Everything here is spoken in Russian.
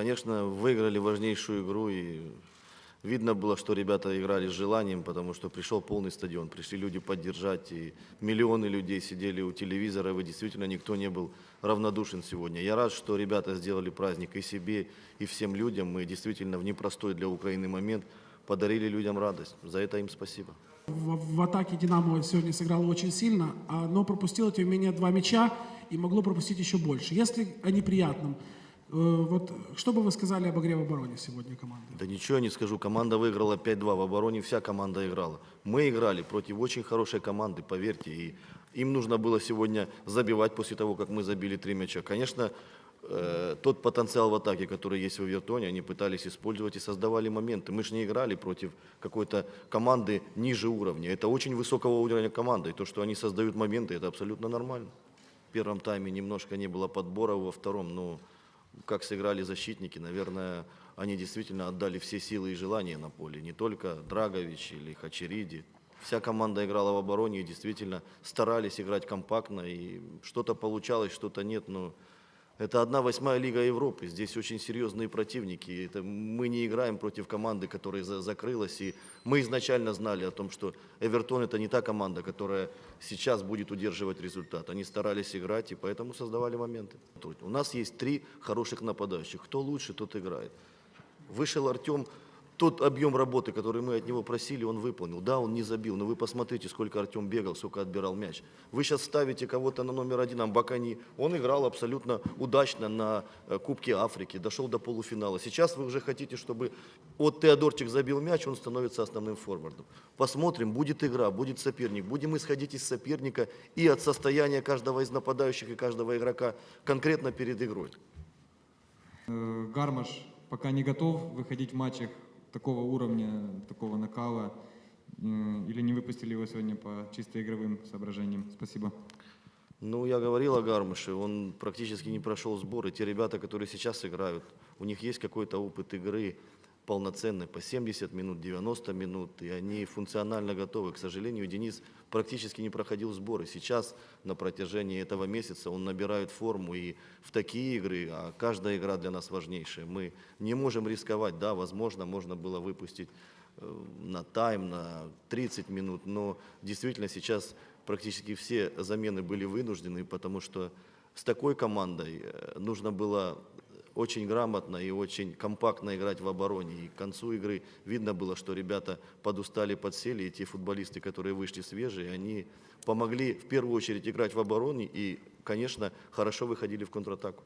Конечно, выиграли важнейшую игру, и видно было, что ребята играли с желанием, потому что пришел полный стадион, пришли люди поддержать, и миллионы людей сидели у телевизора, и действительно никто не был равнодушен сегодня. Я рад, что ребята сделали праздник и себе, и всем людям. Мы действительно в непростой для Украины момент подарили людям радость. За это им спасибо. В, в атаке «Динамо» сегодня сыграло очень сильно, а, но пропустило, тем не менее, два мяча и могло пропустить еще больше. Если о неприятном, вот что бы вы сказали об игре в обороне сегодня команды? Да ничего я не скажу. Команда выиграла 5-2. В обороне вся команда играла. Мы играли против очень хорошей команды, поверьте. И им нужно было сегодня забивать после того, как мы забили три мяча. Конечно, э, тот потенциал в атаке, который есть в Эвертоне, они пытались использовать и создавали моменты. Мы же не играли против какой-то команды ниже уровня. Это очень высокого уровня команда. И то, что они создают моменты, это абсолютно нормально. В первом тайме немножко не было подбора, во втором, ну, как сыграли защитники, наверное, они действительно отдали все силы и желания на поле. Не только Драгович или Хачериди. Вся команда играла в обороне и действительно старались играть компактно. И что-то получалось, что-то нет. Но это одна восьмая лига Европы. Здесь очень серьезные противники. Это мы не играем против команды, которая за- закрылась. И мы изначально знали о том, что Эвертон это не та команда, которая сейчас будет удерживать результат. Они старались играть и поэтому создавали моменты. У нас есть три хороших нападающих. Кто лучше, тот играет. Вышел Артем, тот объем работы, который мы от него просили, он выполнил. Да, он не забил, но вы посмотрите, сколько Артем бегал, сколько отбирал мяч. Вы сейчас ставите кого-то на номер один, Амбакани. Он играл абсолютно удачно на э, Кубке Африки, дошел до полуфинала. Сейчас вы уже хотите, чтобы от Теодорчик забил мяч, он становится основным форвардом. Посмотрим, будет игра, будет соперник. Будем исходить из соперника и от состояния каждого из нападающих и каждого игрока конкретно перед игрой. Э, Гармаш пока не готов выходить в матчах такого уровня, такого накала, э, или не выпустили его сегодня по чисто игровым соображениям? Спасибо. Ну, я говорил о Гармыше, он практически не прошел сборы. Те ребята, которые сейчас играют, у них есть какой-то опыт игры полноценный, по 70 минут, 90 минут, и они функционально готовы. К сожалению, Денис практически не проходил сборы. Сейчас, на протяжении этого месяца, он набирает форму, и в такие игры, а каждая игра для нас важнейшая, мы не можем рисковать. Да, возможно, можно было выпустить э, на тайм, на 30 минут, но действительно сейчас практически все замены были вынуждены, потому что с такой командой э, нужно было очень грамотно и очень компактно играть в обороне. И к концу игры видно было, что ребята подустали, подсели, и те футболисты, которые вышли свежие, они помогли в первую очередь играть в обороне и, конечно, хорошо выходили в контратаку.